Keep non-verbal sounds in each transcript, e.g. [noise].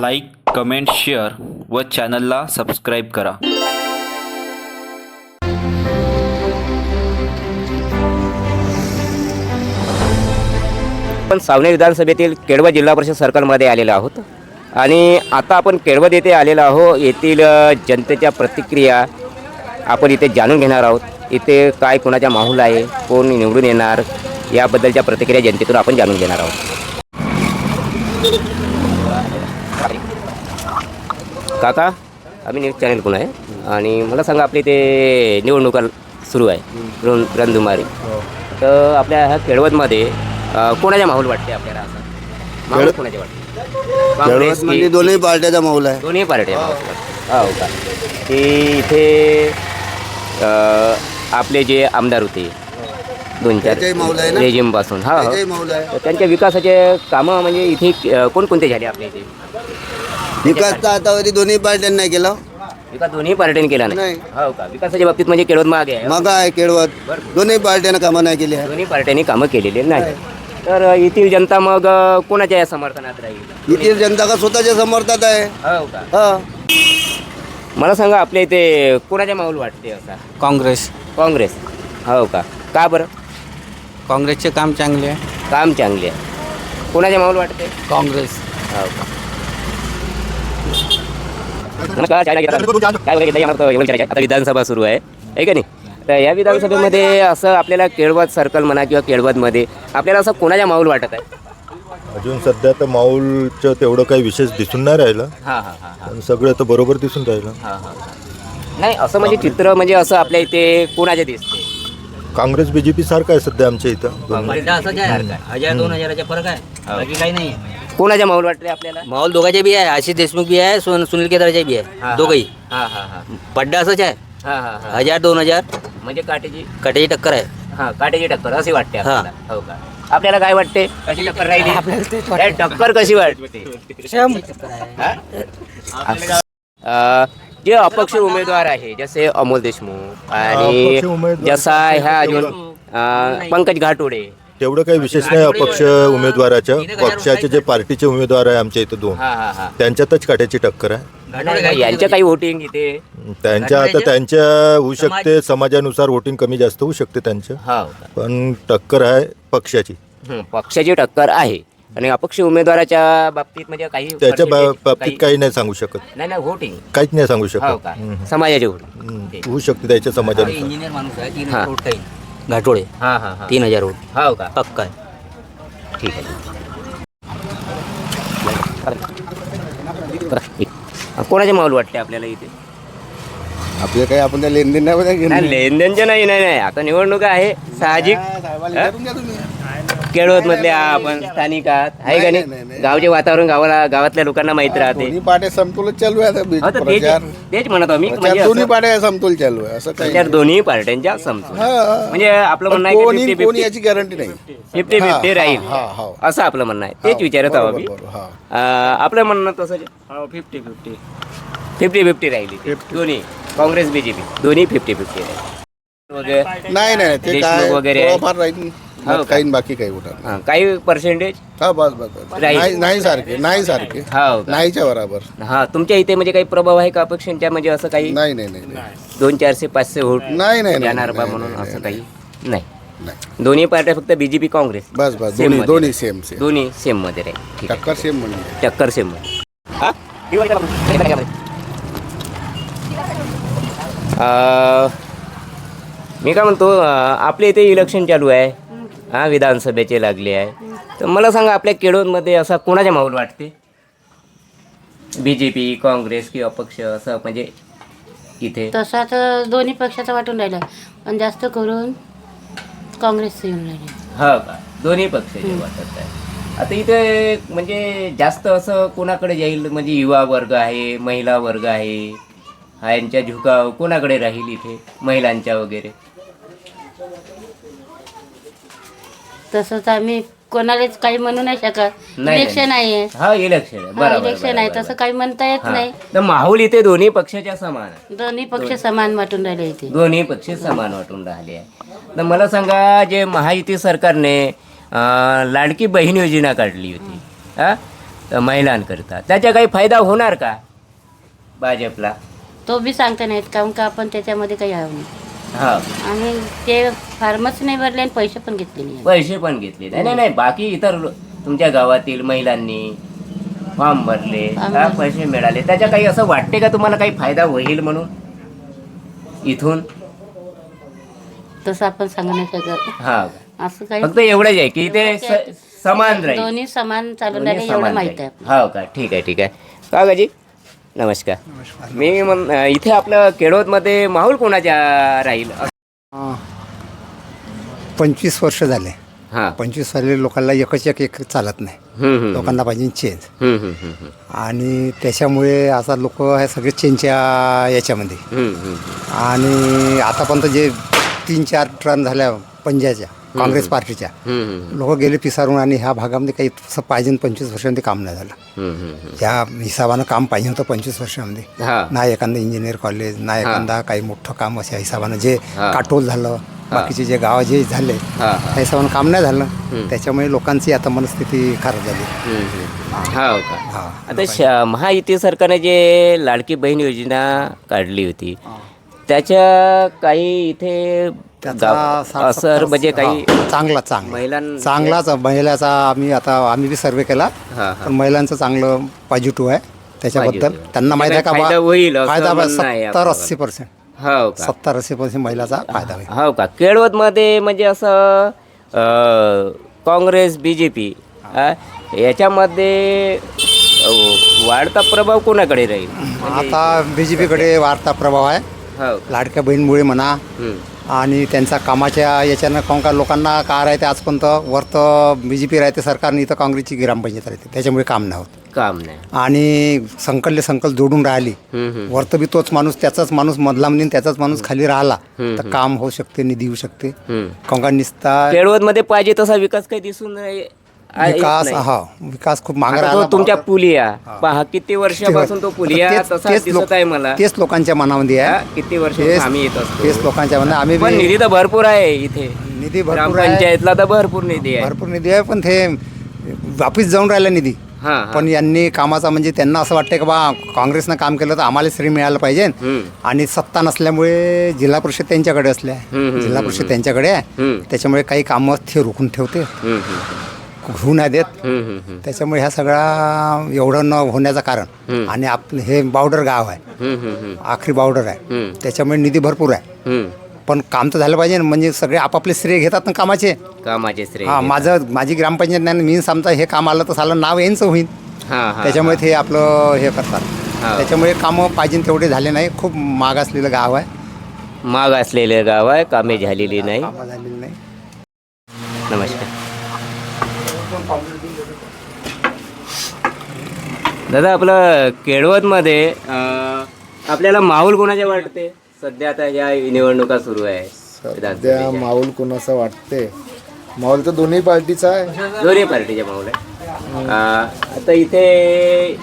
Like comment share व चॅनलला subscribe करा. आपण सावने विधानसभेतील केडवा जिल्हा परिषद सर्कलमध्ये आलेलो आहोत. आणि आता आपण केळवद येथे आलेलो आहो येथील जनतेच्या प्रतिक्रिया आपण इथे जाणून घेणार आहोत. इथे काय कोणाचा माहोल आहे कोण निवडून येणार याबद्दलच्या प्रतिक्रिया जनतेतून आपण जाणून घेणार आहोत. काका आम्ही न्यूज चॅनल कोण आहे? आणि मला सांगा आपली ते निवडणुका सुरू आहे रण रणधुमारी. तर आपल्या ह्या केळवदमध्ये कोणाचा माहोल वाटते आपल्याला? कोणाचे वाटते? काँग्रेस की- म्हणजे दोन्ही पार्ट्याचा माहोल आहे. दोन्ही पार्ट्या हो. का? ते इथे अ, आपले जे आमदार होते दोन चार त्याच्याही माहोल आहे ना? रेजिमपासून हा त्याचाही हो आहे. त्यांच्या विकासाचे कामं म्हणजे इथे अ, कोणकोणते झाले आपल्या इथे? विकास तर आतावरी दोन्ही पार्ट्यांनी नाही केला. विकास दोन्ही पार्ट्यांनी केला नाही? नाही. हो का? विकासाच्या बाबतीत म्हणजे केळवद मागे आहे. मग आहे केळवत दोन्ही पार्ट्यानं कामं नाही केली आहे. दोन्ही पार्ट्यांनी कामं केलेली नाही. तर येथील जनता मग कोणाच्या या समर्थनात राहील? इथे जनता का स्वतःच्या समर्थात आहे? हो का? हा. मला सांगा आपल्या इथे कोणाच्या माहोल वाटते असा काँग्रेस. काँग्रेस. हो का? का बरं? काँग्रेसचे काम चांगले आहे. काम चांगले आहे. कोणाच्या माहोल वाटते? काँग्रेस. हो का? नमस्कार काय. आता विधानसभा सुरू आहे. आहे का नाही? तर या विधानसभेमध्ये असं आपल्याला केळवद सर्कल म्हणा किंवा केळवदमध्ये आपल्याला असं कोणाच्या माहोल वाटत आहे? अजून सध्या तर माऊलचं तेवढं काही विशेष दिसून नाही राहिलं. हां हां हां हां. पण सगळं तर बरोबर दिसून राहिलं. हां हां नाही असं म्हणजे चित्र म्हणजे असं आपल्या इथे कोणाचे दिसते? काँग्रेस बीजेपी सारखं आहे सध्या आमच्या इथं. दोन्ही. असंच आहे हजार दोन हजाराचा फरक आहे. बाकी काही नाही. कोणाच्या माहोल वाटते आपल्याला? माहोल दोघांचे बी आहे. आशिष देशमुख बी आहे सुन- सुनील केदारचे बी आहे. दोघंही. हां हां हां. पड्डा असंच आहे. हां हां हां. हजार दोन हजार. म्हणजे काटेची कटेची टक्कर आहे. हा काट्याची टक्कर अशी वाटते हा. आपल्याला. हो का? आपल्याला काय वाटते? कशी टक्कर राहिली? काय टक्कर कशी वाटते? हा? अ, जे अपक्ष उमेदवार आहे जसे अमोल देशमुख आणि अपक्ष उमेदवार. जसा ह्या अजून अ, पंकज घाटोडे तेवढं काही विशेष नाही अपक्ष उमेदवाराच्या पक्षाचे जे पार्टीचे उमेदवार आहे आमच्या इथं दोन. हा हा हा. त्यांच्यातच काट्याची टक्कर आहे. नाही, यांच्या काही वोटिंग इथे. त्यांच्या आता त्यांच्या होऊ शकते समाजानुसार वोटिंग कमी जास्त होऊ शकते त्यांचं. हा. पण टक्कर आहे पक्षाची. हं, पक्षाची टक्कर आहे. आणि अपक्ष उमेदवाराच्या बाबतीत म्हणजे काही त्याच्या बा- percentage बाबतीत काही नाही सांगू शकत. नाही नाही वोटिंग काहीच नाही सांगू हो शकत का? हम्म. समाजाचे वोटिंग हम्म. होऊ शकते त्याच्या समाजानुसार. इंजिनियर माणूस आहे तीन हा. काही घाटोळे हा हा हा. तीन हजार वोट हो का? पक्का आहे. ठीक आहे. कोणाचे माहोल वाटते आपल्याला इथे? आपले काही आपण त्या लेनदेन नाही बघा नाही लेनदेनचे नाही नाही नाही. आता निवडणूक आहे. साहजिक. केळवत मधले आपण स्थानिक आहात. आहे का नाही, नाही, नाही नाही. गावचे वातावरण गावाला गावातल्या लोकांना माहीत राहते. दोन्ही पार्ट्या समतोलच चालू आहे आता बीज हो, तर तेच प्रचार. तेच म्हणत आहो मी प्रचार म्हणजे दोन्ही असं- पार्ट्या समतोल चालू आहे असं काही प्रचार दोन्ही पार्ट्यांच्या हा, हा. म्हणजे आपलं म्हणणं आहे कोणी की कोणी फिफ्टी याची गॅरंटी नाही. फिफ्टी हा, फिफ्टी हा, राहील हा, हा. असं आपलं म्हणणं आहे. तेच विचारत आहोत मी बरोबर, हा. अं, आपलं म्हणणं तसं फिफ्टी फिफ्टी फिफ्टी फिफ्टी राहिली दोन्ही. Congress BJP. दोन्ही फिफ्टी फिफ्टी राहील. वगैरे नाही नाही ते देशमुख काय वगैरे आहे. थोडंफार राहील. हो का? काही बाकी काही हां, काही पर्सेंटेज हा बस बस बस. राहील. नाही नाही सारखे नाही सारखे. हो का? नाहीच्या बरोबर. हा तुमच्या इथे म्हणजे काही प्रभाव आहे का अपक्षांच्या? म्हणजे असं काही? नाही नाही नाही नाही. दोन चारशे पाचशे वोट नाही नाही नाही, जाणार बा नाही, म्हणून नाही, असं काही? नाही. नाही. दोन्ही पार्ट्या फक्त बीजेपी काँग्रेस. बस बस Same दोन्ही मध्ये. दोन्ही सेम सेम. दोन्ही सेममध्ये राहील. ठीक आहे. टक्कर सेम म्हणजे. टक्कर सेममध्ये. हा? मी काय म्हणतो आपल्या इथे इलेक्शन चालू आहे. हा विधानसभेचे लागले आहे. तर मला सांगा आपल्या केळवणमध्ये असा कोणाच्या माहोल वाटते? बी जे पी काँग्रेस किंवा अपक्ष असं म्हणजे इथे? तसा तर दोन्ही पक्षाचा वाटून राहिला. पण जास्त करून काँग्रेसचं येऊन राहिले. हो का? दोन्ही पक्ष जे वाटत आहे. आता इथे म्हणजे जास्त असं कोणाकडे जाईल? म्हणजे युवा वर्ग आहे महिला वर्ग आहे हा यांच्या झुकाव कोणाकडे राहील इथे? महिलांच्या वगैरे. तसंच आम्ही कोणालाच काही म्हणू नाही शकत. नाही. इलेक्शन आहे. हा इलेक्शन आहे. हा, बरोबर इलेक्शन आहे. बरोबर, तसं काही म्हणता येत. नाही. तर माहोल इथे दोन्ही पक्षाच्या समान आहे. दोन्ही पक्ष समान वाटून राहिले इथे. दोन्ही पक्ष समान वाटून राहिले आहे. तर मला सांगा जे महायुती सरकारने अं, लाडकी बहीण योजना काढली होती हा तर महिलांकरिता त्याचा काही फायदा होणार का? भाजपला. तो बी सांगता नाहीत काहून का आपण त्याच्यामध्ये काही हवं नाही. हा. आणि ते फार्मच नाही भरले आणि पैसे पण घेतले नाही. पैसे पण घेतले नाही. नाही, नाही बाकी इतर लो- तुमच्या गावातील महिलांनी फॉर्म भरले फॉर्म हा, भरले. पैसे मिळाले. त्याच्या काही असं वाटते का तुम्हाला काही फायदा होईल म्हणून? इथून? तसं आपण सांगू नाही शकत. हा. असं काही फक्त एवढंच आहे की ते स- समान राहील. दोन्ही समान चालून दोन्ही राहिले एवढं समान माहीत आहे राहील. हो का? ठीक आहे ठीक आहे. का गाजी नमस्कार. मी म्हण इथे आपलं केळवतमध्ये माहोल कोणाच्या राहील? पंचवीस वर्ष झाले. हा. पंचवीस वर्ष लोकांना एकच एक एक चालत नाही. लोकांना पाहिजे चेंज आणि त्याच्यामुळे आता लोक हे सगळे चेंजच्या याच्यामध्ये. आणि आतापर्यंत जे तीन चार टर्न झाल्या पंजाच्या काँग्रेस पार्टीच्या. लोक गेले पिसारून आणि ह्या भागामध्ये काही तसं पाहिजे पंचवीस वर्षांमध्ये काम नाही झालं. ज्या हिसाबानं काम पाहिजे होतं पंचवीस वर्षामध्ये. हा. ना एखादं इंजिनियर कॉलेज ना एखादा काही मोठं काम अशा हिसाबानं जे. काटोल झालं बाकीचे जे गाव जे झाले. त्या हिशोबानं काम नाही झालं. त्याच्यामुळे लोकांची आता मनस्थिती खराब झाली. हो. आता श- महायुती सरकारने जे लाडकी बहीण योजना काढली होती त्याच्या काही इथे त्याचा सत्तर- म्हणजे काही हा, चांगला चांगला. महिलां चांगलाच महिलाचा आम्ही आता आम्ही बी सर्वे केला. हा, हा. पण महिलांचं चांगलं पॉझिटिव्ह आहे. त्याच्याबद्दल Positive. त्यांना माहिती आहे का फायदा बा? होईल असं फायदा म्हणणं आहे सत्तर आपलं. अस्सी पर्सेंट हो का? सत्तर अस्सी पर्सेंट महिलाचा फायदा होईल. हो का? केळवतमध्ये म्हणजे असं अं, काँग्रेस बी जे पी याच्यामध्ये अं, वाढता प्रभाव कोणाकडे राहील? म्हणजे- आता बी जे पीकडे वाढता प्रभाव आहे. हो लाडक्या बहीणमुळे म्हणा हम्म. आणि त्यांचा कामाच्या याच्यानं काहून का लोकांना का राहते आजपर्यंत? वरतं बी जे पी राहते सरकारने इथं काँग्रेसची ग्रामपंचायत राहते. त्याच्यामुळे काम नाही होत. काम नाही. आणि संकल्य संकल्प जोडून राहिली. वरतं बी तोच माणूस त्याचाच माणूस मधला म्हणजे त्याचाच माणूस खाली राहिला. तर काम होऊ शकते निधी येऊ शकते. काहून का निसता केळवतमध्ये पाहिजे तसा विकास काही दिसून नाही- आ- येत विकास नाही. हा विकास खूप मागे आता तो राहिला तुमच्या पुलिया पहा किती वर्षापासून तो पुलिया तेच- तसा तेच दिसत लोक- आहे मला. तेच लोकांच्या मनामध्ये हा, आहे किती वर्ष तेच आम्ही येत असतो. तेच लोकांच्या मनात आम्ही पण बी- निधी तर भरपूर आहे इथे. निधी भरपूर आहे. ग्रामपंचायतला तर भरपूर निधी आहे. भरपूर निधी आहे पण ते वापिस जाऊन राहिला निधी. हा हा. पण यांनी कामाचा म्हणजे त्यांना असं वाटतं की बा काँग्रेसनं काम केलं तर आम्हाला श्री मिळालं पाहिजे. हम्म. आणि सत्ता नसल्यामुळे जिल्हा परिषद त्यांच्याकडे असल्या. हम्म, हम्म, जिल्हा परिषद त्यांच्याकडे आहे. हम्म. त्याच्यामुळे काही कामं ते रोखून ठेवते. हम्म, हम्म, घेऊ नाही देत. त्याच्यामुळे ह्या सगळा एवढं न होण्याचं कारण. आणि आपलं हे बावडर गाव आहे. आखरी बावडर आहे. त्याच्यामुळे निधी भरपूर आहे. पण काम तर झालं पाहिजे ना. म्हणजे सगळे आपापले श्रेय घेतात ना कामाचे. कामाचे श्रेय हा. माझं माझी ग्रामपंचायत नाही मी समजा हे काम आलं तर सालं नाव यांचं होईल त्याच्यामुळे ते आपलं हे करतात. त्याच्यामुळे कामं पाहिजे तेवढे झाले नाही. खूप माग असलेलं गाव आहे. माग असलेले गाव आहे. कामे झालेली नाही. कामं झालेली नाही. नमस्कार. दादा आपलं केळवतमध्ये आपल्याला माहोल कोणाचे वाटते? सध्या आता या निवडणुका सुरू आहे. सध्या. माहोल कोणाचा वाटते? माहोल तर दोन्ही पार्टीचा आहे. दोन्ही पार्टीचे माहोल आहे. आता इथे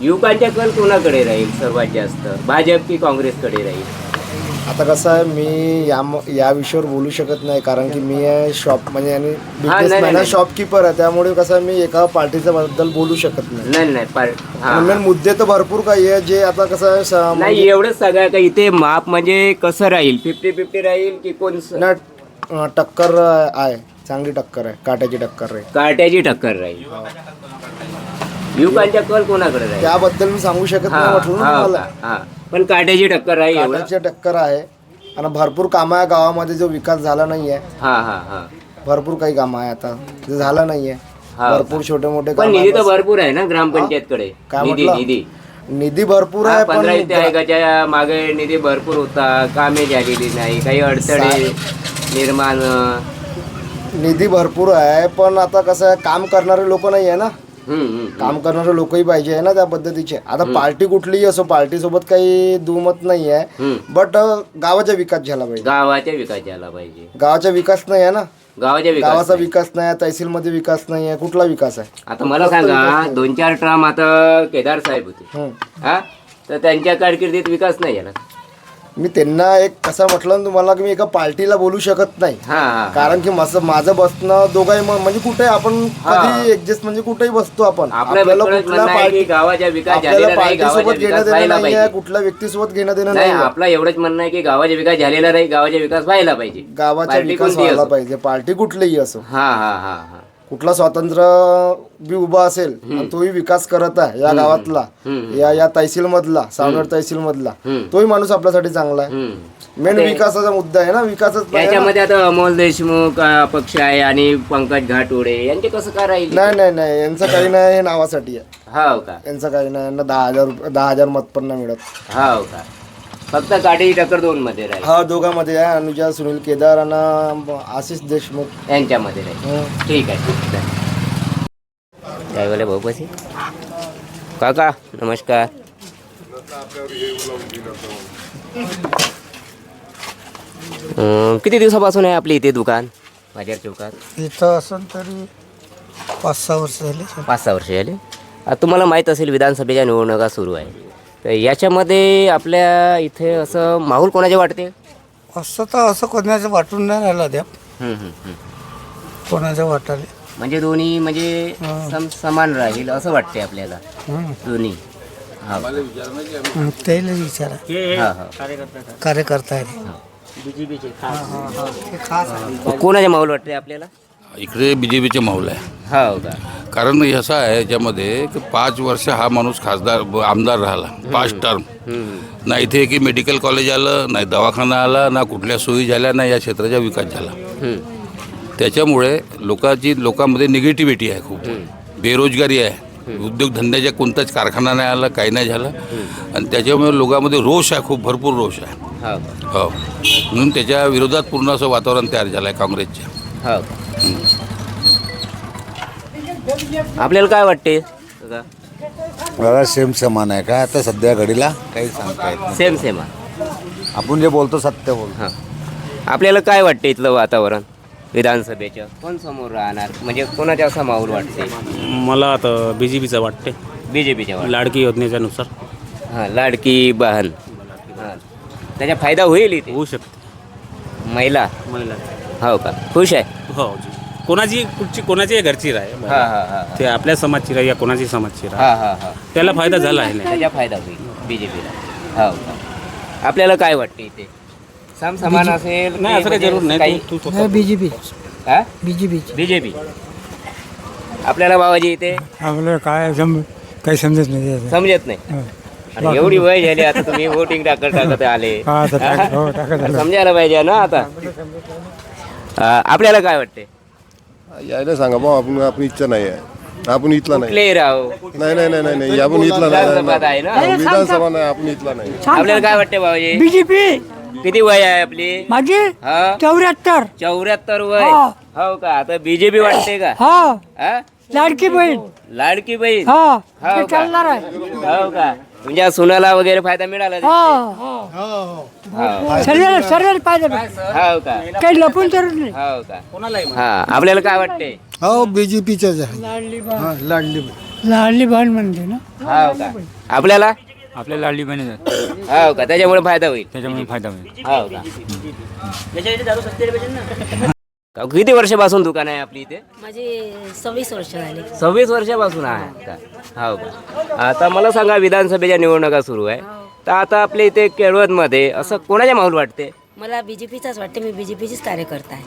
युवकांच्या कल कोणाकडे राहील? सर्वात जास्त. भाजप की काँग्रेसकडे राहील? आता कसं आहे मी या या विषयावर बोलू शकत नाही कारण की मी आहे शॉप म्हणजे आणि बिझनेसमॅन नाही. शॉपकीपर आहे त्यामुळे कसं आहे, मी एका पार्टीच्या बद्दल बोलू शकत नाही. नाही नाही पार- हा. मेन मुद्दे तर भरपूर काही आहे जे आता कसं आहे, स- नाही म्हणजे एवढंच सांगा का इथे माप म्हणजे कसं राहील? फिफ्टी फिफ्टी राहील की कोण स- ना, अं, टक्कर आहे चांगली टक्कर आहे काट्याची टक्कर आहे. काट्याची टक्कर राहील. युवकांच्या कल कोणाकडे राहील? त्याबद्दल मी सांगू शकत हा, नाही म्हटलं ना हा, तुम्हाला. हा. पण काट्याची टक्कर राहील एवढं. टक्कर आहे. आणि भरपूर कामं आहे गावामध्ये जो विकास झाला नाही आहे हा हा हा. भरपूर काही कामं आहे आता. जे झालं नाहीये. हा. भरपूर छोटे मोठे पण कामं निधी तर आहे. भरपूर आहे ना ग्रामपंचायत कडे काय निधी म्हटलं? निधी. निधी भरपूर हा, आहे पंधरा आयोगाच्या मागे निधी भरपूर होता. कामे झालेली नाही. काही अडथळे निर्माण निधी भरपूर आहे पण आता कसं आहे काम करणारे लोक नाही आहे ना. काम करणारे लोकही पाहिजे आहे ना त्या पद्धतीचे. आता पार्टी कुठलीही असो पार्टी सोबत काही दुमत नाही आहे. बट गावाचा विकास झाला पाहिजे. गावाचा विकास झाला पाहिजे. गावाचा विकास नाही आहे ना? गावाच्या विकास गावाचा नाही. विकास नाही तहसीलमध्ये विकास नाही आहे कुठला विकास आहे? आता मला सांगा दोन चार ट्राम आता केदार साहेब होते. हं. तर त्यांच्या कारकिर्दीत विकास नाही झाला मी त्यांना एक कसं म्हटलं ना तुम्हाला की मी एका पार्टीला बोलू शकत नाही. हा कारण की माझं माझं बसणं दोघंही म- म्हणजे कुठे आपण कधी ऍडजस्ट म्हणजे कुठेही बसतो आपण. आपलं आपल्याला बिलकुलच कुठल्या म्हणणं आहे की पार्टी गावाच्या विकास आपल्याला नाही पार्टी गावाच्या सोबत घेणं विकास देणं व्हायला नाही आहे पाहिजे. कुठल्या व्यक्तीसोबत घेणं देणं नाही नाही आहे. आपला एवढंच म्हणणं आहे की गावाचा विकास झालेला नाही गावाचा विकास व्हायला पाहिजे. गावाचा पार्टी विकास कोणतीही व्हायला असो. पाहिजे पार्टी कुठलीही असो. हा हा हा हा. कुठला स्वातंत्र्य बी उभा असेल आणि तोही विकास करत आहे या गावातला. या या तहसील मधला सावनेर तहसील मधला तोही माणूस आपल्यासाठी चांगला आहे. मेन विकासाचा मुद्दा आहे ना विकासच पाहिजे ना. याच्यामध्ये आता अमोल देशमुख पक्ष आहे आणि पंकज घाटोडे यांचे कसं काय राहील? नाही नाही नाही यांचं काही नाही हे नावासाठी आहे. हाव का? यांचं काही नाही यांना दहा हजार रुपये- दहा हजार मत पण नाही मिळत. हाव का? फक्त गाडी टक्कर दोन मध्ये राहील. हा दोघांमध्ये आहे. अनुजा सुनील केदार आणि आशिष देशमुख. यांच्यामध्ये राहील. हं. ठीक आहे. ठीक आहे काय बोले भाऊ पशी काका नमस्कार. अं, किती दिवसापासून आहे आपली इथे दुकान? बाजार चौकात. इथं असं तरी पाच सहा वर्ष झाले. पाच सहा वर्ष झाले. आता तुम्हाला माहीत असेल विधानसभेच्या निवडणुका सुरू आहे तर याच्यामध्ये आपल्या इथे असं माहोल कोणाचे वाटते? असं तर असं कोणाचं वाटून नाही राहिलं द्या हं, हं, हं. कोणाच्या वाटाले म्हणजे दोन्ही म्हणजे सम समान राहील असं वाटते आपल्याला. दोन्ही. हा. त्याला विचारा. हा, हा. कार्यकर्ता आहे. कोणाचे माहोल वाटते आपल्याला? इकडे बी जे पीचे माहोल आहे. हो का? कारण असं आहे याच्यामध्ये की पाच वर्ष हा माणूस खासदार आमदार राहिला पाच टर्म ना इथे की मेडिकल कॉलेज आलं नाही दवाखाना आला ना कुठल्या सोयी झाल्या ना या क्षेत्राचा विकास झाला. त्याच्यामुळे लोकांची लोकांमध्ये निगेटिव्हिटी आहे खूप. बेरोजगारी आहे. उद्योगधंद्याच्या कोणताच कारखाना नाही आला काही नाही झालं. आणि त्याच्यामुळे लोकांमध्ये रोष आहे खूप भरपूर रोष आहे. हो हो. म्हणून त्याच्या विरोधात पूर्ण असं वातावरण तयार झालं आहे काँग्रेसच्या. हो. का आपल्याला काय वाटते? मला सेम समान आहे. काय आता सध्या घडीला? काही सांगता येत नाही. सेम सेम आपण जे बोलतो सत्य बोलतो. हां. आपल्याला काय वाटते इथलं वातावरण? विधानसभेचं. कोण समोर राहणार? म्हणजे कोणाचा असा माहोल वाटते? मला आता बी जे पीचं वाटते. बी जे पीच्या लाडकी योजनेच्यानुसार. हां लाडकी बहन. हां. त्याचा फायदा होईल इथे? होऊ शकते. महिला? महिला. हो का? खुश आहे? हो जी. कोणाची कुठची कोणाची घरची राय? हां हां हां. ते आपल्या समाजची राय या कोणाची समाजची राय? हां हां हां. त्याला फायदा झाला आहे नाही त्याचा फायदा होईल बी जे पीला हो का आपल्याला काय वाटते इथे? सम समान असेल नाही असं काही जरूर नाही. तू- तू स्वतः- बीजेपी बीजेपी बीजेपी आपल्याला बाबाजी इथे? आपलं काय सम काही समजत नाही समजत नाही. आणि एवढी वय झाली आता तुम्ही वोटिंग टाकत टाकत आले. हा, आता टाक- हो, टाकत आलो. समजायला पाहिजे ना आता? अं, आपल्याला काय वाटते यायला सांगा बा आपण आपली इच्छा नाही आहे. आपण इथला नाही. कुठलेही राहो. नाही नाही नाही नाही नाही. आपण इथला विधानसभात आहे नाही ना विधानसभा नाही आपण इथला नाही. आपल्याला काय वाटते बाबाजी बीजेपी? किती वय आहे आपली? माझी? हा? चौऱ्याहत्तर. चौऱ्याहत्तर वय. हा. हो का? आता बीजेपी वाटते का? हा. हा? लाडकी बहीण. लाडकी बहीण? हा. हो का? चालणार आहे. हो का? म्हणजे सुनाला वगैरे फायदा मिळाला हा. हो. सर्व सर्व पाहिजे हो का? काही लपून चरून नाही. हो का? हा आपल्याला काय वाटते हो बीजेपीच्याच आहे. लाडली लाडली बहीण. म्हणते ना? हो का? आपल्याला? आपल्या लाडली बहिणी हो का? त्याच्यामुळे फायदा होईल. त्याच्यामुळे फायदा होईल. हो का? का- किती वर्षापासून दुकान आहे आपली इथे? माझी सव्वीस वर्ष झाली. सव्वीस वर्षापासून आहे? का? हो का. आता मला सांगा विधानसभेच्या निवडणुका सुरू आहे. तर आता आपल्या इथे केळवदमध्ये असं कोणाच्या माहोल वाटते? मला बीजेपीचाच वाटते मी बीजेपीचीच कार्यकर्ता आहे.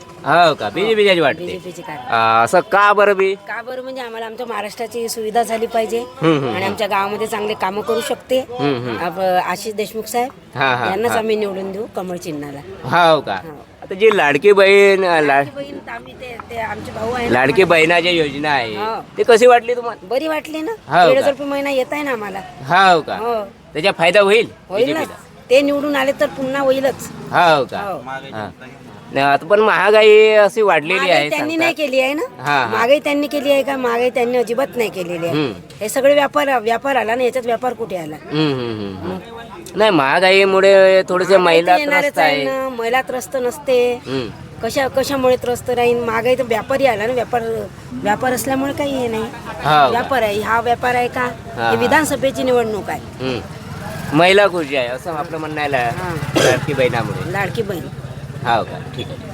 हो का? बीजेपीच्याच वाटते. बीजेपीची कार्य आ, असं का बरं बी? का बरं? म्हणजे आम्हाला आमच्या महाराष्ट्राची सुविधा झाली पाहिजे. आणि आमच्या गावामध्ये चांगले कामं करू शकते. आप- आशिष देशमुख साहेब हा, हा, यांनाच हा. आम्ही निवडून देऊ कमळ चिन्हाला. हो का? आता जी लाडकी बहीण लाड बहीण तर आम्ही ते ते आमचे भाऊ आहे ना, लाडकी बहिणाची योजना आहे. हो. ती कशी वाटली तुम्हाला? बरी वाटली ना? हो दीड? हजार रुपये महिना येत आहे ना आम्हाला. हो का? हो. त्याचा फायदा होईल? होईल ना. BJP ला? ते निवडून आले तर पुन्हा होईलच. हो का? हो. हा. नाही, आता पण महागाई अशी वाढलेली आहे त्यांनी नाही सांगतात. केली आहे ना? हा महागाई त्यांनी केली आहे का? महागाई त्यांनी अजिबात नाही केलेली आहे. हम्म. हे सगळे व्यापार व्यापार आला ना याच्यात व्यापार कुठे आला? हम्म, हम्म, हम्म. नाही महागाईमुळे थोडेसे महिला येणारच त्रस्त आहे आहे. ना. महिला त्रस्त नसते. हम्म. कशा कशामुळे त्रस्त राहील महागाई तर व्यापारी आला ना व्यापार व्यापार असल्यामुळे काही हे नाही. व्यापार आहे. हा व्यापार आहे का? हा. हे विधानसभेची निवडणूक आहे. हम्म. महिला खुशी आहे असं आपलं म्हणणं आहे ला- लाडकी बहिणामुळे. लाडकी बहीण. हा का? ठीक आहे.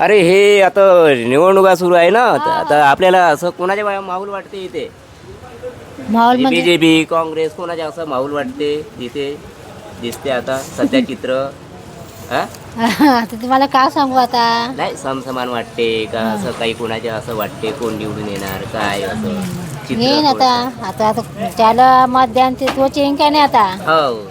अरे हे आता निवडणुका सुरू आहे ना तर आता आपल्याला असं कोणाच्या बा- माहोल वाटते इथे? माहोल बीजेपी काँग्रेस कोणाच्या असं माहोल वाटते इथे? दिसते आता सध्या चित्र. हा? आता तुम्हाला काय सांगू आता? नाही समसमान वाटते का? असं काही कोणाच्या असं वाटते? कोण निवडून येणार? काय असं? चित्र येईन आता. आता आता त्याला मतदान ते तो चेंज काय नाही आता? हो.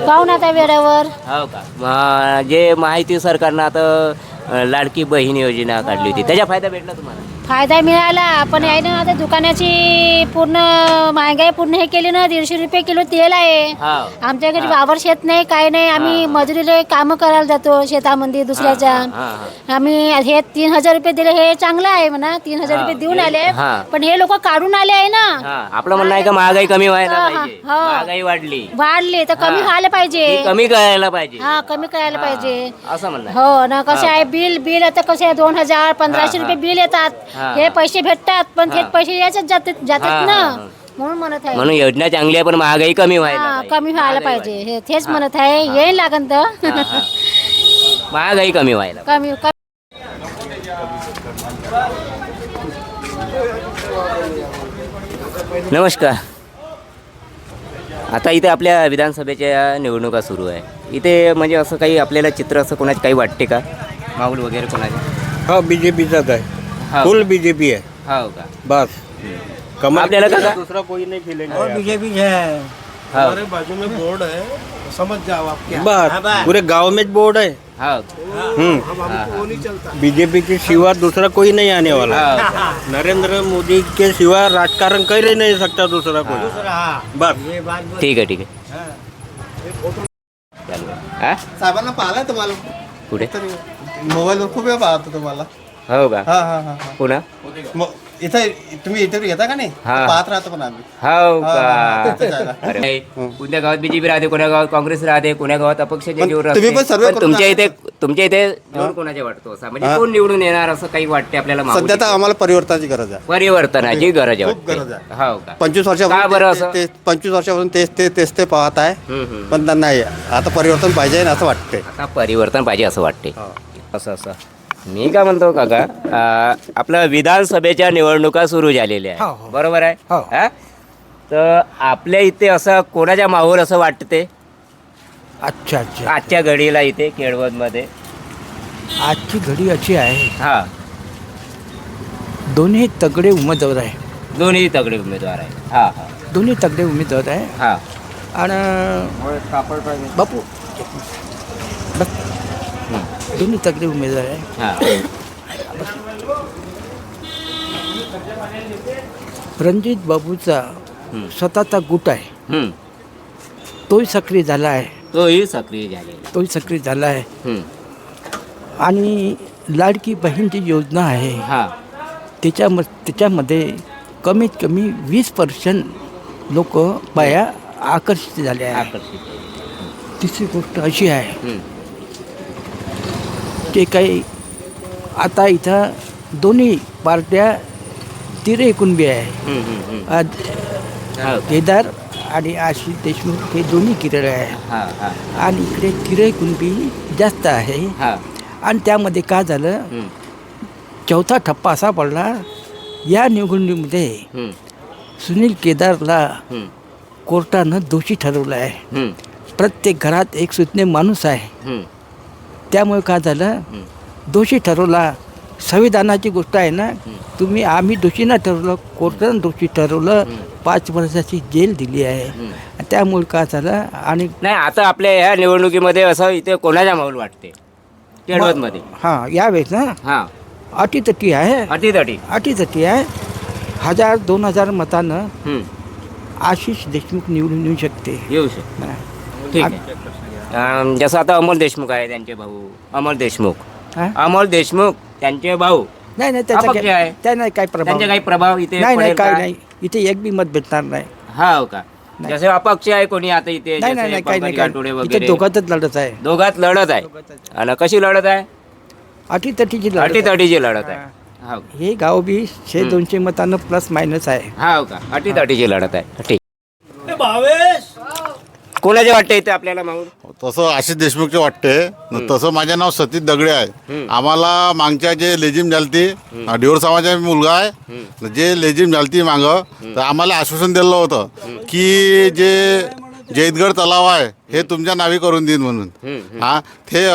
पाहून आता वेळेवर. हो का? जे माहिती सरकारनं आता अं, लाडकी बहीण योजना काढली होती त्याचा फायदा भेटला तुम्हाला? फायदा मिळाला. पण आहे ना आता दुकानाची पूर्ण महागाई पूर्ण हे केली ना दीडशे रुपये किलो तेल आहे. हा. आमच्या घरी वावर शेत नाही काही नाही. आम्ही मजुरीला काम करायला जातो शेतामध्ये दुसऱ्याच्या. हा हा आम्ही हे तीन हजार रुपये दिले हे चांगलं आहे म्हणा. तीन हजार रुपये देऊन आले. हा. पण हे लोक काढून आले आहे ना. हा. आपलं म्हणणं आहे का महागाई कमी व्हायला हा, पाहिजे? हा. महागाई वाढली. वाढले तर कमी हा. व्हायला पाहिजे. कमी करायला पाहिजे. हा कमी करायला पाहिजे. असं म्हणणं आहे. हो ना कसं आहे बिल? बिल आता कसे आहे? दोन हजार पंधराशे हा, रुपये बिल येतात. हा. पैसे भेटतात पण ते हा. पैसे याच्यात जातात हा, जातात ना हा. म्हणून म्हणत आहे म्हणून योजना चांगली आहे पण महागाई कमी व्हायला हा पाहिजे. कमी व्हायला महागाई पाहिजे हे तेच म्हणत आहे येईल लागन तर. हा, हा. महागाई कमी व्हायला कमी कमी नमस्कार आता इथे आपल्या विधानसभेच्या निवडणुका सुरू आहे इथे म्हणजे असं काही आपल्याला चित्र असं कोणाचे काही वाटते का माऊल वगैरे कोणाचे हो बी जे पीचाच आहे. फुल बीजेपी पी आहे बस। कमल आपल्याला का दूसरा कोई नहीं खेलेगा हो। बाजू में बोर्ड है समझ जाओ आप क्या। बस पूरे गाँव में बोर्ड है। हो बीजेपी के सिवा दूसरा कोई नहीं आने वाला। नरेंद्र मोदी के सिवा राजकारण कर ही नहीं सकता दूसरा कोई। बस। ठीक है ठीक है. हा? साहेबांना पाहिलं तुम्हाला कुठे मोबाईलवर खूप वेळ पाहतो तुम्हाला हो का हा हा हा पुन्हा इथं तुम्ही इंटरव्ह्यू घेता का नाही हा. पाहत राहतो पण आम्ही हो हा, का [laughs] अरे नाही. कोणत्या गावात बीजेपी राहते कोण्या गावात काँग्रेस राहते कोण्या गावात अपक्षाचे पण निवड तुम्ही असते. पण सर्वे पण करून तुमच्या इथे तुमच्या इथे निवड कोणाच्या वाटतो असा म्हणजे. कोण निवडून येणार असं काही वाटते आपल्याला मागून सध्या तर? आम्हाला परिवर्तनाची गरज आहे परिवर्तनाची गरज खूप वाटते गरज हो का पंचवीस का वर्षापासून बरं ते- असं? ते- पंचवीस वर्षापासून तेच ते तेच ते पाहत आहे हम्म, हम्म. पण त्यांना नाही आता परिवर्तन पाहिजे असं वाटते आता परिवर्तन पाहिजे असं वाटते हो. असं असं मी काय म्हणतो काका अं, आपलं विधानसभेच्या निवडणुका सुरू झालेल्या आहे बरोबर आहे? हा? तर आपल्या इथे असं कोणाच्या माहोल असं वाटते? अच्छा अच्छा. आजच्या घडीला इथे केळवदमध्ये आजची घडी अशी आहे. हा. दोन्ही तगडे उमेदवार आहे. दोन्ही तगडे उमेदवार आहे हा हा. दोन्ही तगडे उमेदवार आहे. हा. आणि बापू. दोन्ही तगडे उमेदवार आहे. हा. रणजित बाबूचा. स्वतःचा गुट आहे. तोही सक्रिय झाला आहे. तोही सक्रिय झालेला तोही सक्रिय झाला आहे. आणि लाडकी बहीण जी योजना आहे हा. त्याच्याम त्याच्यामध्ये कमीत कमी वीस पर्सेंट लोक बाया आकर्षित झाले आहे आकर्षित तिसरी गोष्ट अशी आहे की काही आता इथं दोन्ही पार्ट्या तिरे कुणबी आहे केदार आणि आशिष देशमुख हे दोन्ही किरळ आहे हा हा आणि इकडे तिरे कुणबी जास्त आहे हा आणि त्यामध्ये काय झालं. चौथा ठप्पा असा पडला या निवडणुकीमध्ये. सुनील केदारला. कोर्टानं दोषी ठरवलं आहे. प्रत्येक घरात एक सुज्ञ माणूस आहे. त्यामुळे काय झालं? दोषी ठरवला. संविधानाची गोष्ट आहे ना तुम्ही आम्ही दोषी नाही ठरवलं कोर्टानं दोषी ठरवलं पाच वर्षाची जेल दिली आहे. त्यामुळे काय झालं? आणि नाही आता आपल्या ह्या निवडणुकीमध्ये असं इथे कोणाच्या माहोल वाटते? केळवदमध्ये. हां यावेळेस ना? हा. अटीतटी आहे. अटीतटी. अटीतटी आहे. हजार दोन हजार मतानं. आशिष देशमुख निवडून येऊ शकते. येऊ शकतो. ठीक आहे. अं, जसं आता अमोल देशमुख आहे त्यांचे भाऊ. अमोल देशमुख. हा? अमोल देशमुख त्यांचे भाऊ. नाही नाही त्याचा अपक्ष आहे. काही त्या नाही काय प्रभाव. त्यांचे काही प्रभाव इथे नाही नाही पडेल काय का? नाही. इथे एक बी मत भेटणार नाही. हा हो का? जसे अपक्ष आहे कोणी आता इथे नाही नाही जसे नाही काही नाही पंकज काय इथे वगैरे. दोघातच लढत आहे. दोघात लढत आहे. आणि कशी लढत आहे? अटी तटीची लढत अटी आहे. तटीची लढत आहे. हो. हे. गाव बी शे दोनशे मतानं प्लस मायनस आहे. हा हो का? अटी तटीची लढत आहे. ठीक. कोणाचे वाटते इथे आपल्याला माऊल तसं आशिष देशमुखचे वाटते. तसं माझे नाव सतीश दगडे आहे. आम्हाला मागच्या जे लेजिम झालती डिओर समाजाचा मुलगा आहे. जे लेजिम झालती माग तर आम्हाला आश्वासन दिलं होतं की जे जैदगड तलाव आहे हे तुमच्या नावी करून देईन म्हणून. हा ते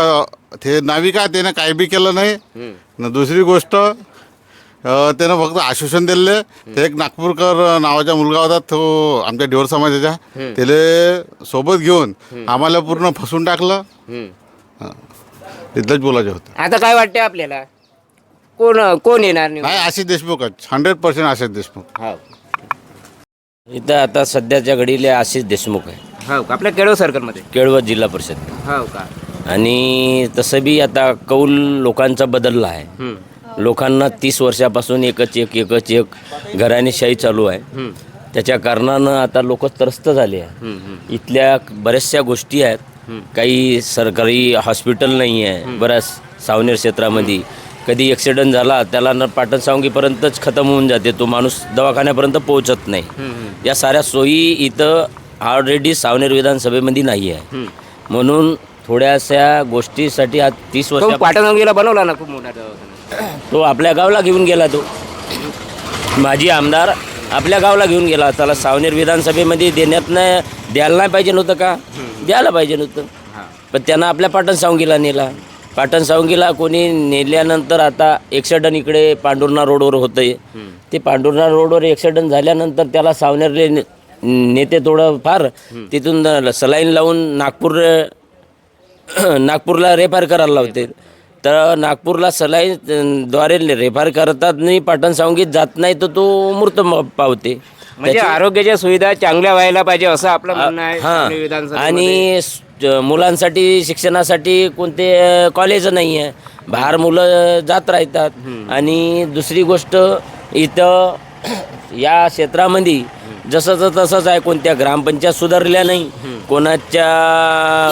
ते नावी काय त्यानं काही बी केलं नाही. दुसरी गोष्ट अ, त्यानं फक्त आश्वासन दिले ते एक नागपूरकर नावाचा मुलगा होता तो आमच्या डिओर समाजाचा त्याला सोबत घेऊन आम्हाला पूर्ण फसून टाकलं. तिथलंच बोलायचे होते. आता काय वाटते आपल्याला? कोण कोण येणार? नाही आशिष देशमुख हंड्रेड पर्सेंट आशिष देशमुख. हो इथं आता सध्याच्या घडीले आशिष देशमुख आहे. हो का? आपल्या केळव सर्कलमध्ये केळवत जिल्हा परिषद. हो का? आणि तसं बी आता कौल लोकांचा बदलला आहे. हम्म. लोकांना तीस वर्षापासून एकच एक एकच एक घराणेशाही चालू आहे. त्याच्या कारणानं आता लोक त्रस्त झाले आहे इथल्या बऱ्याचशा गोष्टी आहेत. काही सरकारी हॉस्पिटल नाही आहे. बऱ्याच सावनेर क्षेत्रामध्ये. कधी ॲक्सिडेंट झाला त्याला न पाटण सावंगीपर्यंतच खतम होऊन जाते. तो माणूस दवाखान्यापर्यंत पोहोचत नाही. या साऱ्या सोयी इथं ऑलरेडी सावनेर विधानसभेमध्ये नाही आहे. म्हणून थोड्याशा गोष्टीसाठी आज तीस वर्ष पाटणगीला बनवला ना खूप मोठा. तो आपल्या गावला घेऊन गेला तो. माजी आमदार आपल्या गावला घेऊन गेला. त्याला सावनेर विधानसभेमध्ये देण्यात नाही द्यायला नाही पाहिजे नव्हतं का? द्यायला पाहिजे नव्हतं. पण त्यांना आपल्या पाटण सावंगीला नेला. पाटण सावंगीला कोणी नेल्यानंतर आता एक्सिडंट इकडे पांडुर्णा रोडवर होतंय. ते पांडुर्णा रोडवर एक्सिडंट झाल्यानंतर त्याला सावनेरले नेते थोडं फार तिथून सलाईन लावून नागपूर नागपूरला रेफर करायला लावते. तर नागपूरला सलाईन द्वारे रेफर करतात नाही पाटण सावंगीत जात नाही तर तो मूर्त म- पावते. म्हणजे त्याची- आरोग्याच्या सुविधा चांगल्या व्हायला पाहिजे असं आपलं म्हणणं आहे हां. विधानसभेमध्ये. आणि स- मुलांसाठी शिक्षणासाठी कोणते कॉलेज नाही आहे. बाहेर मुलं जात राहतात. आणि दुसरी गोष्ट इथं या क्षेत्रामध्ये जसंच तसंच आहे कोणत्या ग्रामपंचायत सुधारल्या नाही कोणाच्या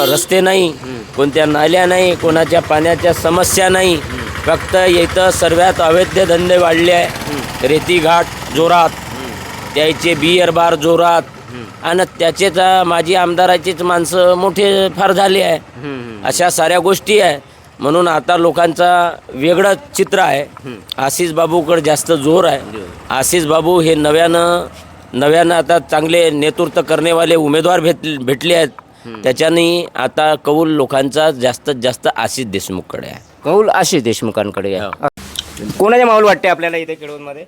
रस्ते नाही कोणत्या नाल्या नाही कोणाच्या पाण्याच्या समस्या नाही. फक्त इथं सर्वात अवैध धंदे वाढले आहे. रेती घाट जोरात त्याचे बियर बार जोरात आणि त्याचेच माजी आमदाराचेच माणसं मोठे फार झाले आहे. अशा साऱ्या गोष्टी आहे. म्हणून आता लोकांचा वेगळं चित्र आहे. आशिष बाबूकडे जास्त जोर आहे. आशिष बाबू हे नव्यानं नव्यानं आता चांगले नेतृत्व करण्यावाले उमेदवार भेट भेटले आहेत. त्याच्याने आता कौल लोकांचा जास्तीत जास्त आशिष देशमुखकडे आहे. कौल आशिष देशमुखांकडे आहे. कोणाच्या माहोल वाटते आपल्याला इथे केळवणमध्ये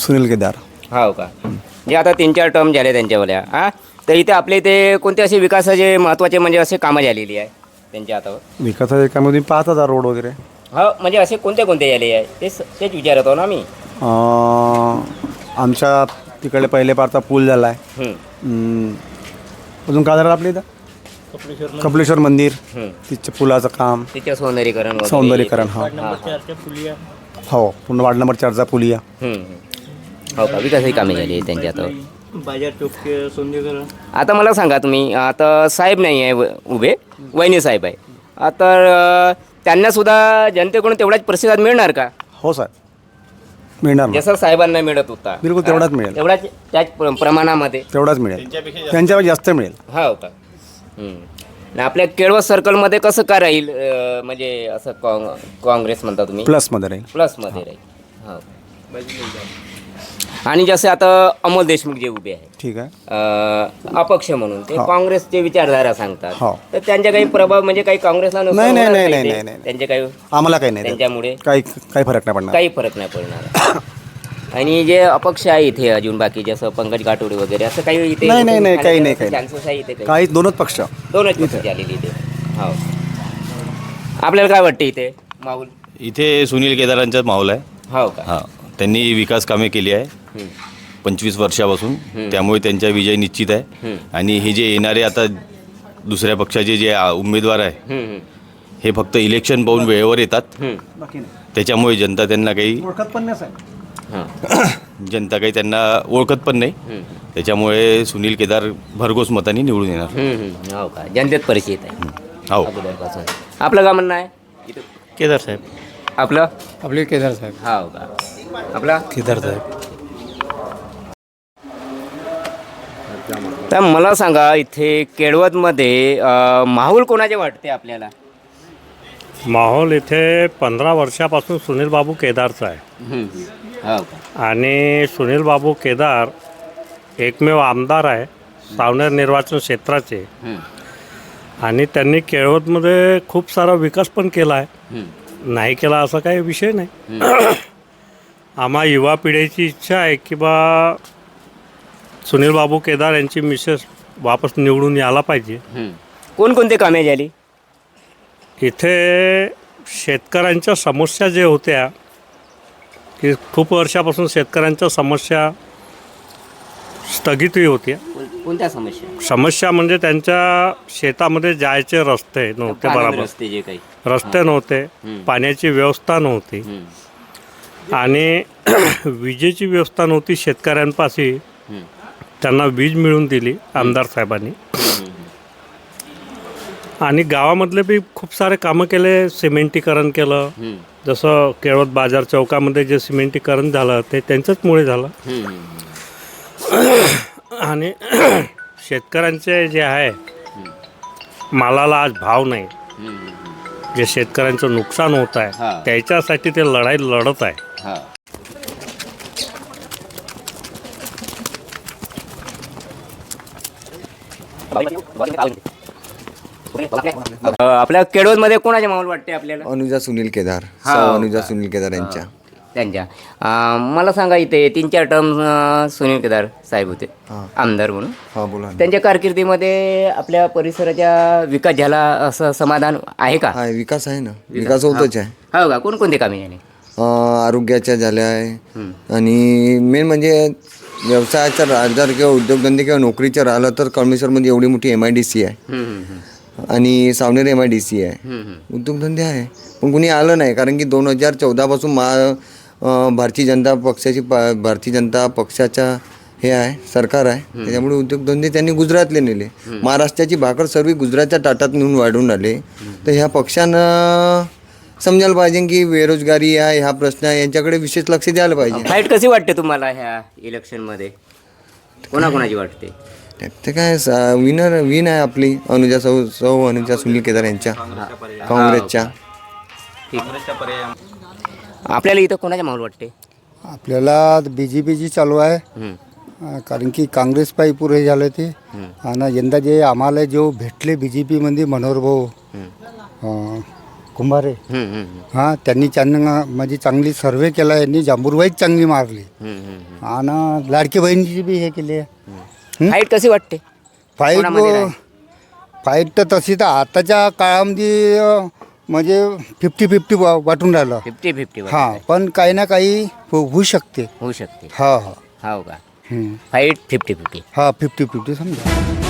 सुनील केदार. हो का? जे आता तीन चार टर्म झाले त्यांच्यावाल्या हा? तर इथे आपल्या इथे कोणते असे विकासाचे महत्त्वाचे म्हणजे असे कामं झालेली आहे त्यांच्या हातावर? विकासाच्या कामामध्ये पाहता जा रोड वगैरे. हो म्हणजे असे कोणते कोणते झाले आहे? तेच तेच विचारत आहो ना मी. आमच्या तिकडे पहिले पारचा पूल झाला आहे अजून काय झालं आपल्या इथं? कपलेश्वर मंदिर. तिच्या पुलाचं काम. सौंदर्यीकरण वगैरे. सौंदर्यीकरण हा. हा, पूर्ण वार्ड नंबर चारचा पुलिया. हम्म, हम्म. हो का? विकासाची कामे झाली आहे त्यांच्या हातावर आता मला सांगा तुम्ही आता साहेब नाही आहे व- उभे वहिनी साहेब आहे. आता अं, त्यांना सुद्धा जनतेकडून तेवढाच प्रतिसाद मिळणार का? हो साहेब. मिळणार ना जसं साहेबांना मिळत होता. बिलकुल तेवढाच मिळेल. तेवढाच त्याच प्र- प्रमाणामध्ये. तेवढाच मिळेल. त्यांच्यावर जास्त मिळेल. हो हम्म. आणि आपल्या केळवत सर्कलमध्ये कसं का राहील अं, म्हणजे असं काँग काँग्रेस म्हणता तुम्ही? प्लसमध्ये राहील. प्लसमध्ये राहील. हो. आणि जसे आता अमोल देशमुख जे उभे आहे ठीक आहे. अपक्ष म्हणून ते हो. काँग्रेसचे विचारधारा सांगतात. हो. तर त्यांच्या काही प्रभाव म्हणजे काही काँग्रेसला नाही, नाही, नाही, नाही. त्यांचे काही आम्हाला काही नाही. त्यांच्यामुळे काही काही फरक नाही पडणार. काही फरक नाही पडणार. आणि जे अपक्ष आहे इथे अजून बाकी जसं पंकज गाठोडे वगैरे असं काही इथे नाही, नाही, नाही, काही नाही, काही. चान्सेस आहे इथे काही. दोनच पक्ष. दोनच पक्ष आलेली इथे. हो. आपल्याला काय वाटते इथे? माऊल इथे सुनील केदारांचाच माहोल आहे. हो का? हां. त्यांनी विकास कामे केली आहे. पंचवीस वर्षापासून. त्यामुळे त्यांचा विजय निश्चित आहे. आणि हे जे येणारे आता दुसऱ्या पक्षाचे जे आ, उमेदवार आहे हे फक्त इलेक्शन पाहून वेळेवर येतात. त्याच्यामुळे जनता त्यांना काही [coughs] जनता काही त्यांना ओळखत पण नाही. त्याच्यामुळे सुनील केदार भरघोस मताने निवडून येणार. हो का? जनतेत परिचित आहे. हो. अगोदरपासून. आपलं काय म्हणणं आहे? केदार साहेब. आपलं? आपले केदार साहेब. हो का? आपला? केदार साहेब. तर मला सांगा इथे केळवदमध्ये अ, माहोल कोणाचे वाटते आपल्याला? माहोल इथे पंधरा वर्षापासून सुनील बाबू केदारचा आहे. हो का? आणि सुनील बाबू केदार एकमेव आमदार आहे सावनेर निर्वाचन क्षेत्राचे. आणि त्यांनी केळवदमध्ये खूप सारा विकास पण केला आहे. नाही केला असा काही विषय नाही. आम्हा युवा पिढीची इच्छा आहे की बा सुनील बाबू केदार यांची मिसेस वापस निवडून यायला पाहिजे. कोणकोणते कामे झाली? इथे शेतकऱ्यांच्या समस्या जे होत्या की खूप वर्षापासून शेतकऱ्यांच्या समस्या स्थगिती होत्या कोण- कोणत्या समस्या? समस्या म्हणजे त्यांच्या शेतामध्ये जायचे रस्ते नव्हते बरोबर. रस्ते जे काही. रस्ते नव्हते पाण्याची व्यवस्था नव्हती. आणि [clears throat] विजेची व्यवस्था नव्हती शेतकऱ्यांपाशी. त्यांना वीज मिळवून दिली आमदार साहेबांनी. आणि गावामधले बी खूप सारे कामं केले सिमेंटीकरण केलं. जसं केळवत बाजार चौकामध्ये जे सिमेंटीकरण झालं ते त्यांच्याचमुळे झालं. आणि शेतकऱ्यांचे जे आहे मालाला आज भाव नाही. जे शेतकऱ्यांचं नुकसान होत. आहे त्याच्यासाठी ते लढाई लढत आहे. आपल्या केडोजमध्ये कोणाचे माहोल वाटते आपल्याला? अनुजा सुनील केदार. हा, सौ अनुजा? सुनील केदार यांच्या. त्यांच्या. अ, मला सांगा इथे तीन चार टर्म सुनील केदार साहेब होते. हा. आमदार म्हणून. हा बोला ना. त्यांच्या कारकिर्दीमध्ये आपल्या परिसराचा विकास झाला असं समाधान आहे का? हा विकास आहे ना. विकास. होतोच आहे. हो का? कोणकोणते कामे झाले? अं, आरोग्याच्या झाल्या आहे. आणि मेन म्हणजे व्यवसायाचा रा- जर किंवा उद्योगधंदे किंवा नोकरीचं राहिलं तर कळमेश्वरमध्ये एवढी मोठी एम आय डी सी आहे. आणि Savner M I D C आहे. उद्योगधंदे आहे. पण कुणी आलं नाही कारण की दोन हजार चौदापासून मा अं, भारतीय जनता पक्षाची पा भारतीय जनता पक्षाच्या हे आहे सरकार आहे. त्याच्यामुळे उद्योगधंदे त्यांनी गुजरातले नेले. महाराष्ट्राची भाकर सर्व गुजरातच्या ताटात नेऊन वाढून आले. तर ह्या पक्षानं समजायला पाहिजे की बेरोजगारी आहे हा प्रश्न आहे यांच्याकडे विशेष लक्ष द्यायला पाहिजे. फाईट कशी वाटते तुम्हाला ह्या इलेक्शनमध्ये कोणाकोणाची वाटते? ते काय विनर विन आहे आपली अनुजा सौ सौ अनुजा सुनील केदार यांच्या. काँग्रेसच्या. आपल्याला इथं कोणाच्या माहोल वाटते? आपल्याला बी जे पीची चालू आहे. अं, कारण की काँग्रेस पायी पुरे झाले ते. आणि यंदा जे आम्हाला जो भेटले बी जे पीमध्ये मनोहर भाऊ. अं, कुंभारे. हम्म, हम्म, हां त्यांनी चांगला म्हणजे चांगली सर्वे केला यांनी जांभूरबाईच चांगली मारली. हम्म, हम्म, आणि लाडकी बहिणीची बी हे केली. हम्म. फाईट कशी वाटते? फाईट कोणामध्ये राहील? फाईट तर तशी तर आताच्या काळामध्ये अं, म्हणजे फिफ्टी फिफ्टी वाटून राहिलं. फिफ्टी फिफ्टी हां पण काही ना काही हो- होऊ शकते. होऊ शकते. हा हा. हो का? हम्म. फाईट फिफ्टी फिफ्टी हा फिफ्टी फिफ्टी समजा.